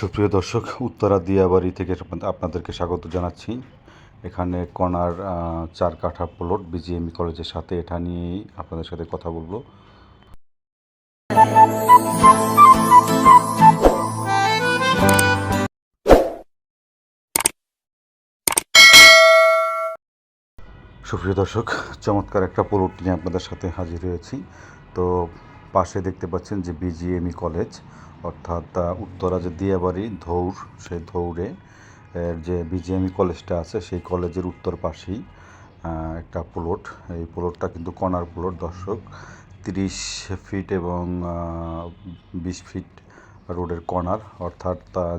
সুপ্রিয় দর্শক, উত্তরা দিয়াবাড়ি থেকে আপনাদেরকে স্বাগত জানাচ্ছি। এখানে কণার চার কাঠা প্লট বিজিএমই কলেজের সাথে এটা নিয়েই আপনাদের সাথে কথা বলব। সুপ্রিয় দর্শক, চমৎকার একটা প্লট নিয়ে আপনাদের সাথে হাজির হয়েছি। তো পাশে দেখতে পাচ্ছেন যে বিজিএমই কলেজ, অর্থাৎ উত্তরা যে দিয়াবাড়ি, ধৌর সেই ধৌরে যে বিজিএমই কলেজটা আছে, সেই কলেজের উত্তর পাশেই একটা প্লট। এই প্লটটা কিন্তু কণার প্লট, দর্শক। তিরিশ ফিট এবং বিশ ফিট রোডের কর্নার অর্থাৎ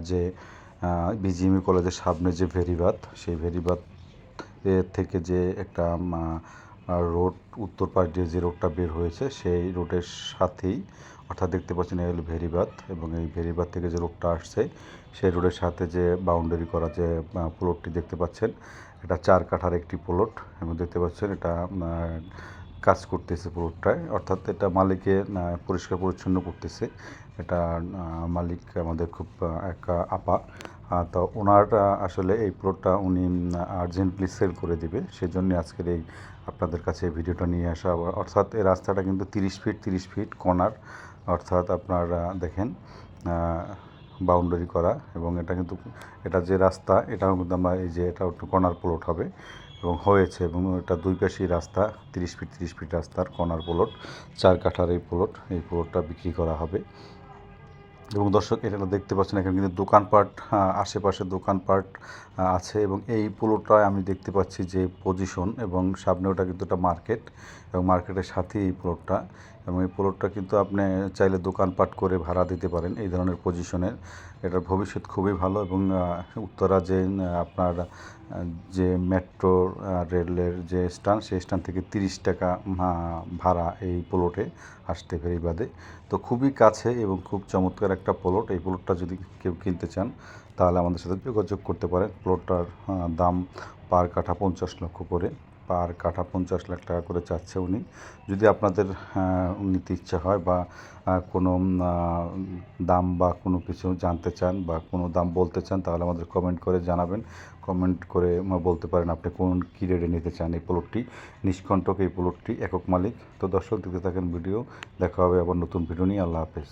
যে বিজিএমই কলেজের সামনে যে ভেরিবাদ সেই ভেরিবাদ এর থেকে যে একটা রোড উত্তর পাশ দিয়ে যে রোডটা বের হয়েছে সেই রোডের সাথেই অর্থাৎ দেখতে পাচ্ছেন এই হলো ভেরিবাদ এবং এই ভেরিবাদ থেকে যে রোডটা আসছে সেই রোডের সাথে যে বাউন্ডারি করা যে প্লটটি দেখতে পাচ্ছেন এটা চার কাঠার একটি প্লট এবং দেখতে পাচ্ছেন এটা কাজ করতেছে প্লটটায় অর্থাৎ এটা মালিকে পরিষ্কার পরিচ্ছন্ন করতেছে। এটা মালিক আমাদের খুব আহ, এক আপা। তো ওনার আসলে এই প্লটটা উনি আর্জেন্টলি সেল করে দিবে। সেজন্য আজকের এই আপনাদের কাছে ভিডিওটা নিয়ে আসা অর্থাৎ এই রাস্তাটা কিন্তু তিরিশ ফিট তিরিশ ফিট কর্নার অর্থাৎ আপনারা দেখেন বাউন্ডারি করা। এবং এটা কিন্তু, এটা যে রাস্তা, এটাও কিন্তু আমরা এই যে এটা একটু কর্নার প্লট হবে। এবং হয়েছে, এবং এটা দুই পাশেই রাস্তা, তিরিশ ফিট তিরিশ ফিট রাস্তার কর্নার প্লট চার কাঠার এই প্লট এই প্লটটা বিক্রি করা হবে। এবং দর্শক, এটা দেখতে পাচ্ছেন, এখানে কিন্তু দোকানপাট আশেপাশে দোকানপাট আছে এবং এই পোলোটায় আমি দেখতে পাচ্ছি যে পজিশন এবং সামনে ওটা কিন্তু একটা মার্কেট এবং মার্কেটের সাথে এই প্লটটা এবং এই প্লটটা কিন্তু আপনি চাইলে দোকানপাট করে ভাড়া দিতে পারেন এই ধরনের পজিশনের এটার ভবিষ্যৎ খুবই ভালো এবং উত্তরা যে আপনার যে মেট্রো রেলের যে স্ট্যান্ড সেই স্ট্যান্ড থেকে তিরিশ টাকা ভাড়া এই প্লটে আসতে ফেরিবাদে তো খুবই কাছে এবং খুব চমৎকার একটা প্লট। এই প্লটটা যদি কেউ কিনতে চান, তাহলে আমাদের সাথে যোগাযোগ করতে পারেন। প্লটটার দাম পার কাঠা পঞ্চাশ লক্ষ করে। পার কাঠা পঞ্চাশ লাখ টাকা করে চাচ্ছে উনি। যদি আপনাদের নিতে ইচ্ছা হয় বা কোনো দাম বা কোনো কিছু জানতে চান বা কোনো দাম বলতে চান, তাহলে আমাদের কমেন্ট করে জানাবেন। কমেন্ট করে বলতে পারেন আপনি কোন, কী রেটে নিতে চান এই প্লটটি নিষ্কণ্টক এই প্লটটি একক মালিক। তো দর্শক, দেখতে থাকেন ভিডিও দেখা হবে আবার নতুন ভিডিও নিয়ে। আল্লাহ হাফেজ।